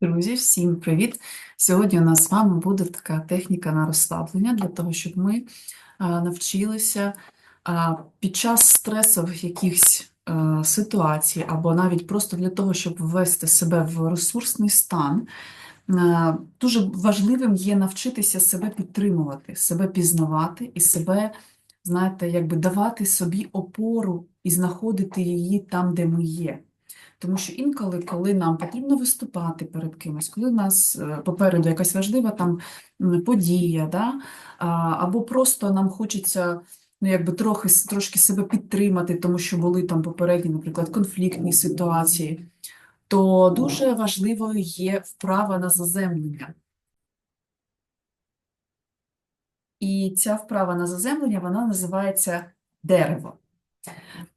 Друзі, всім привіт! Сьогодні у нас з вами буде така техніка на розслаблення для того, щоб ми навчилися під час стресових якихось ситуацій, або навіть просто для того, щоб ввести себе в ресурсний стан. Дуже важливим є навчитися себе підтримувати, себе пізнавати і себе, знаєте, якби давати собі опору і знаходити її там, де ми є. Тому що інколи, коли нам потрібно виступати перед кимось, коли у нас е, попереду якась важлива там подія, да? або просто нам хочеться ну, якби трохи, трошки себе підтримати, тому що були там попередні, наприклад, конфліктні ситуації, то дуже важливою є вправа на заземлення. І ця вправа на заземлення, вона називається дерево.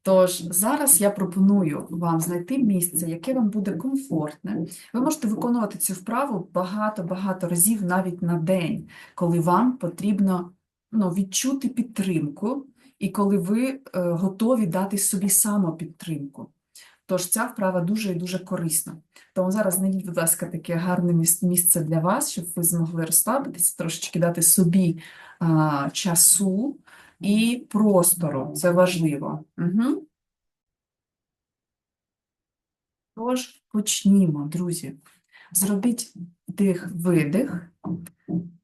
Тож зараз я пропоную вам знайти місце, яке вам буде комфортне. Ви можете виконувати цю вправу багато-багато разів навіть на день, коли вам потрібно ну, відчути підтримку і коли ви е, готові дати собі самопідтримку. Тож ця вправа дуже і дуже корисна. Тому зараз знайдіть, будь ласка, таке гарне місце для вас, щоб ви змогли розслабитися, трошечки дати собі а, часу і простору. Це важливо. Угу. Тож почнімо, друзі. Зробіть дих-видих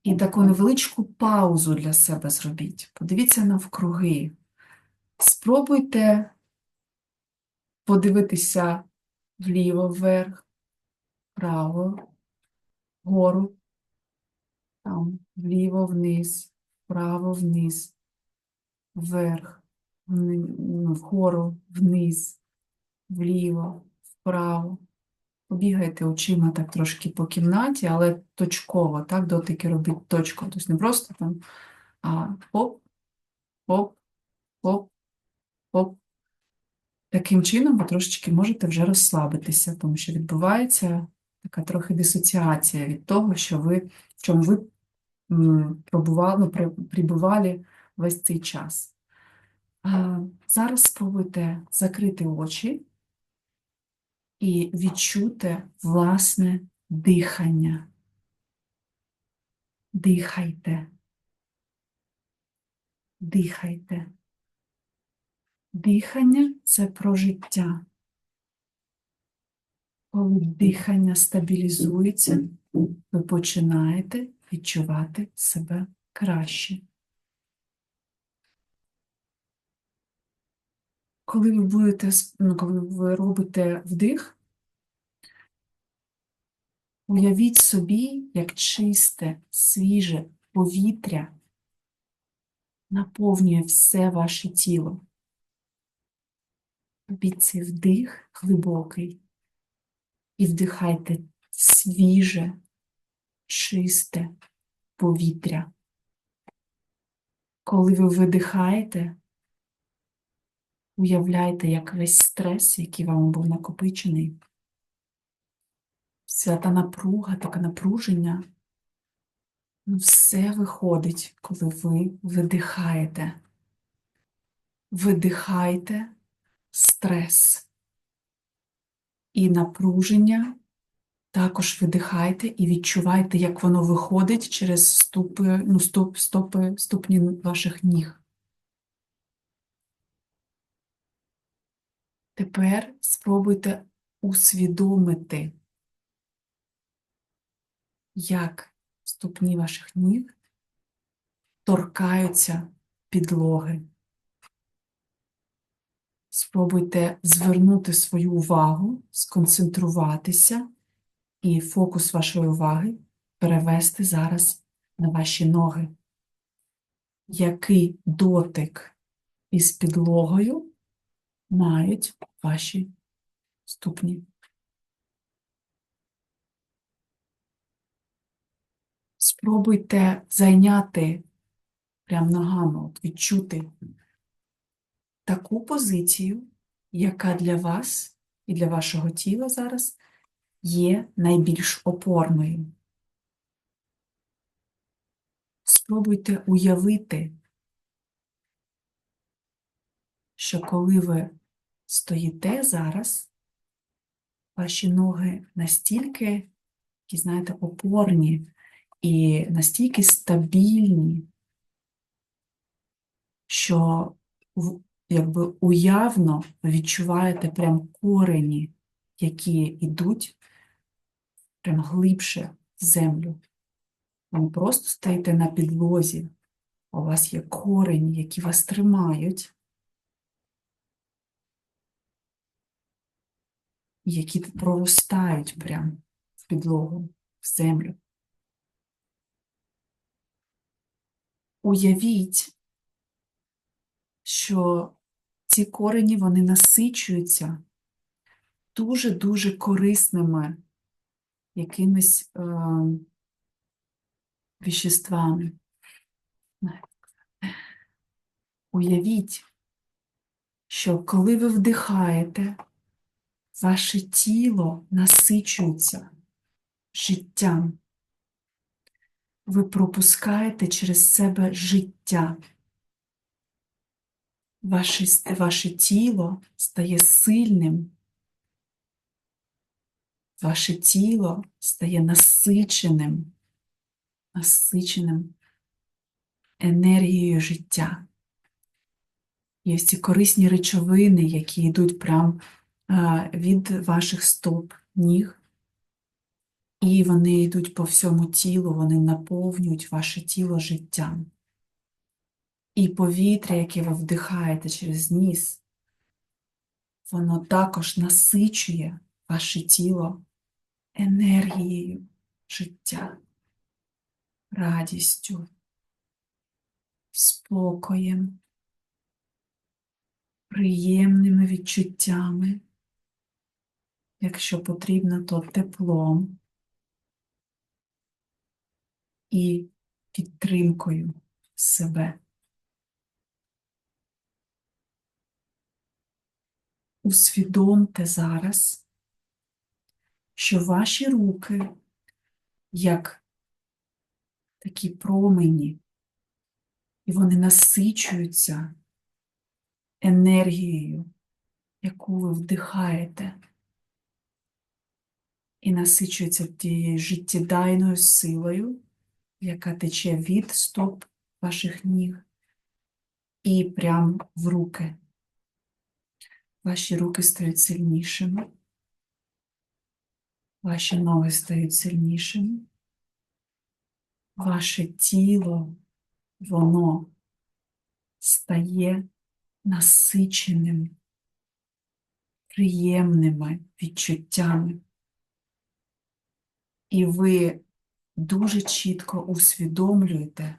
і таку невеличку паузу для себе зробіть. Подивіться навкруги. Спробуйте подивитися вліво, вверх, вправо, вгору, там, вліво, вниз, вправо, вниз, вверх, ну, вгору, вниз, вліво, вправо. Побігайте очима так трошки по кімнаті, але точково, так, дотики робіть точково. Тобто не просто там, а хоп, хоп, хоп, хоп. Таким чином ви трошечки можете вже розслабитися, тому що відбувається така трохи дисоціація від того, що ви, в чому ви пробували, прибували весь цей час. Зараз спробуйте закрити очі і відчути власне дихання. Дихайте. Дихайте. Дихання це про життя. Коли дихання стабілізується, ви починаєте відчувати себе краще. Коли ви будете, ну, коли ви робите вдих, уявіть собі, як чисте, свіже повітря наповнює все ваше тіло. Робіть цей вдих глибокий і вдихайте свіже, чисте повітря. Коли ви видихаєте, уявляйте, як весь стрес, який вам був накопичений, вся та напруга, таке напруження, ну, все виходить, коли ви видихаєте. Видихайте стрес і напруження. Також видихайте і відчувайте, як воно виходить через ступи, ну, стоп, стопи, ступні ваших ніг. Тепер спробуйте усвідомити, як ступні ваших ніг торкаються підлоги. Спробуйте звернути свою увагу, сконцентруватися і фокус вашої уваги перевести зараз на ваші ноги. Який дотик із підлогою мають ваші ступні? Спробуйте зайняти прям ногами, от відчути таку позицію, яка для вас і для вашого тіла зараз є найбільш опорною. Спробуйте уявити, що коли ви стоїте зараз, ваші ноги настільки такі, знаєте, опорні і настільки стабільні, що якби уявно відчуваєте прям корені, які йдуть прям глибше в землю. Ви не просто стоїте на підлозі, у вас є корені, які вас тримають, які проростають прям в підлогу, в землю. Уявіть, що ці корені вони насичуються дуже-дуже корисними якимись е, веществами. Уявіть, що коли ви вдихаєте, ваше тіло насичується життям. Ви пропускаєте через себе життя. Ваше, ваше тіло стає сильним. Ваше тіло стає насиченим, насиченим енергією життя. Є ці корисні речовини, які йдуть прямо від ваших стоп, ніг, і вони йдуть по всьому тілу, вони наповнюють ваше тіло життям. І повітря, яке ви вдихаєте через ніс, воно також насичує ваше тіло енергією життя, радістю, спокоєм, приємними відчуттями, якщо потрібно, то теплом і підтримкою себе. Усвідомте зараз, що ваші руки, як такі промені, і вони насичуються енергією, яку ви вдихаєте, і насичуються тією життєдайною силою, яка тече від стоп ваших ніг і прямо в руки. Ваші руки стають сильнішими, ваші ноги стають сильнішими, ваше тіло, воно стає насиченим, приємними відчуттями. І ви дуже чітко усвідомлюєте,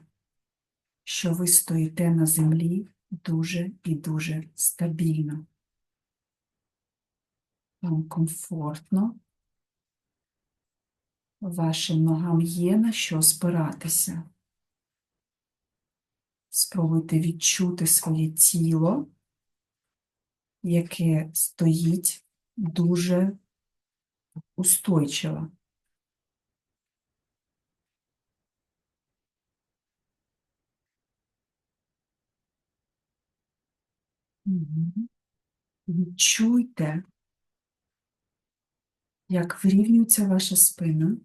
що ви стоїте на землі дуже і дуже стабільно. Вам комфортно, вашим ногам є на що спиратися. Спробуйте відчути своє тіло, яке стоїть дуже устойчиво. Відчуйте, як вирівнюється ваша спина.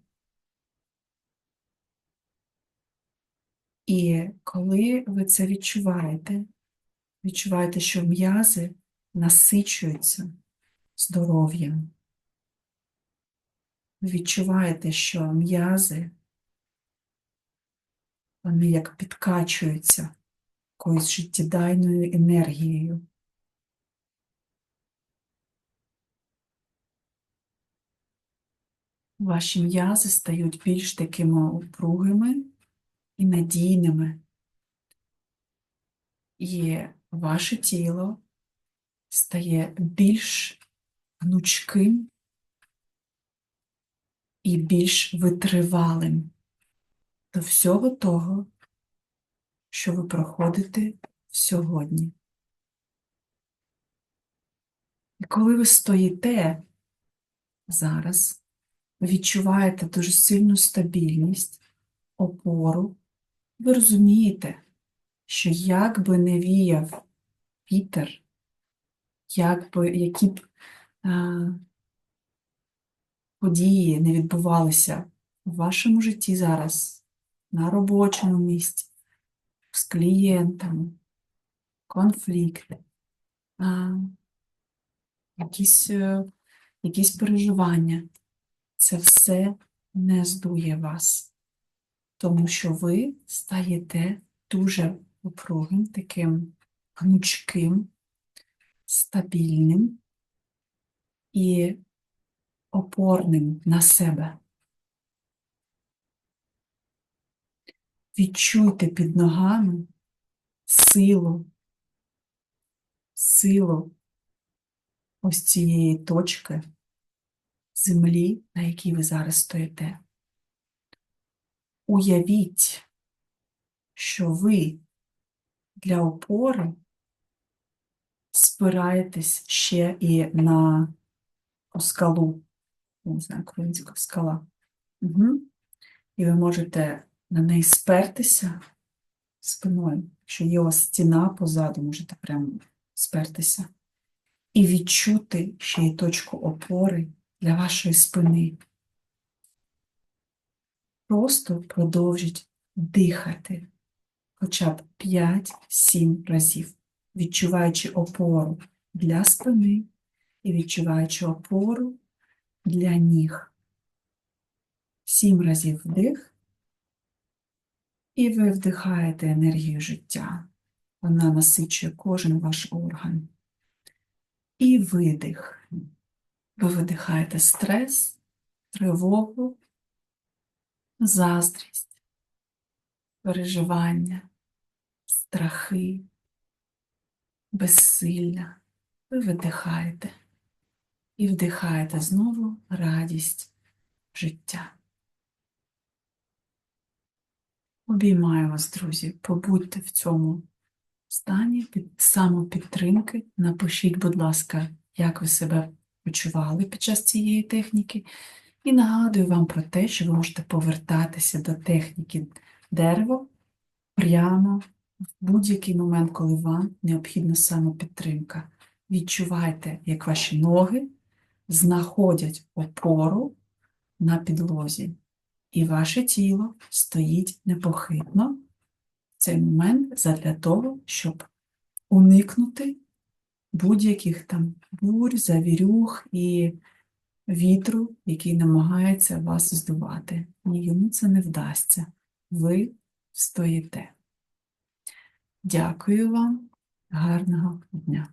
І коли ви це відчуваєте, відчуваєте, що м'язи насичуються здоров'ям. Ви відчуваєте, що м'язи, вони як підкачуються якоюсь життєдайною енергією. Ваші м'язи стають більш такими упругими і надійними. І ваше тіло стає більш гнучким і більш витривалим до всього того, що ви проходите сьогодні. І коли ви стоїте зараз, відчуваєте дуже сильну стабільність, опору, ви розумієте, що як би не віяв вітер, як би, які б а, події не відбувалися в вашому житті зараз, на робочому місці, з клієнтами, конфлікти, а, якісь, е, якісь переживання. Це все не здує вас, тому що ви стаєте дуже упругим, таким гнучким, стабільним і опорним на себе. Відчуйте під ногами силу, силу ось цієї точки землі, на якій ви зараз стоїте. Уявіть, що ви для опори спираєтесь ще і на скалу. Не знаю, українська скала. Угу. І ви можете на неї спертися спиною. Якщо є у вас стіна позаду, можете прямо спертися. І відчути ще й точку опори для вашої спини. Просто продовжіть дихати хоча б 5-7 разів, відчуваючи опору для спини і відчуваючи опору для ніг. Сім разів вдих, і ви вдихаєте енергію життя. Вона насичує кожен ваш орган. І видих. Ви видихаєте стрес, тривогу, заздрість, переживання, страхи, безсилля. Ви видихаєте і вдихаєте знову радість життя. Обіймаю вас, друзі, побудьте в цьому стані під самопідтримки. Напишіть, будь ласка, як ви себе почували під час цієї техніки. І нагадую вам про те, що ви можете повертатися до техніки дерево прямо в будь-який момент, коли вам необхідна самопідтримка. Відчувайте, як ваші ноги знаходять опору на підлозі, і ваше тіло стоїть непохитно в цей момент задля того, щоб уникнути будь-яких там бурь, завірюх і вітру, який намагається вас здувати. Ні, йому це не вдасться. Ви стоїте. Дякую вам, гарного дня!